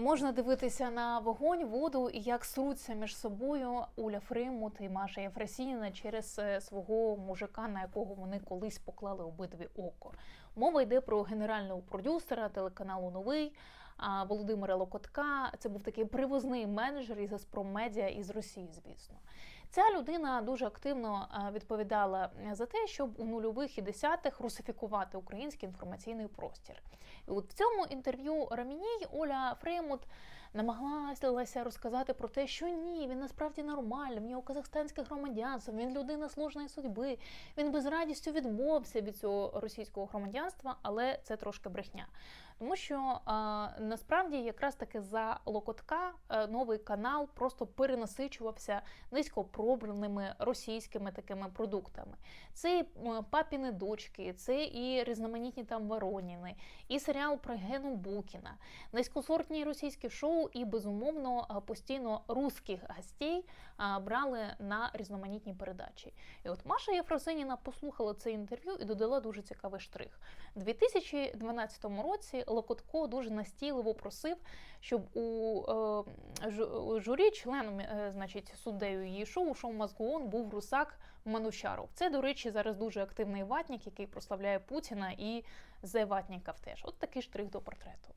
Можна дивитися на вогонь, воду і як сруться між собою Уля Фримут і Маша Єфросініна через е, свого мужика, на якого вони колись поклали обидві око. Мова йде про генерального продюсера телеканалу Новий Володимира Локотка. Це був такий привозний менеджер із Газпромедіа із Росії, звісно. Ця людина дуже активно е, відповідала за те, щоб у нульових і десятих русифікувати український інформаційний простір. І от в цьому інтерв'ю Раміній Оля Фреймут намагалася розказати про те, що ні, він насправді нормальний, в нього казахстанське громадянство, він людина сложної судьби, він би з радістю відмовився від цього російського громадянства, але це трошки брехня. Тому що а, насправді якраз таки за Локотка е, новий канал просто перенасичувався низькопробраними російськими такими продуктами. Це і папіни дочки, це і різноманітні там Вороніни, і серіал про Гену Букіна, низькосортні російські шоу, і безумовно постійно русських гостей брали на різноманітні передачі. І от Маша Єфросиніна послухала це інтерв'ю і додала дуже цікавий штрих. У 2012 році Локотко дуже настійливо просив, щоб у е, журі членом, е, значить, суддею її шоу, шоу Мазгуон був Русак Манучаров. Це, до речі, зараз дуже активний ватник, який прославляє Путіна і Зе Ватніков теж. От такий штрих до портрету.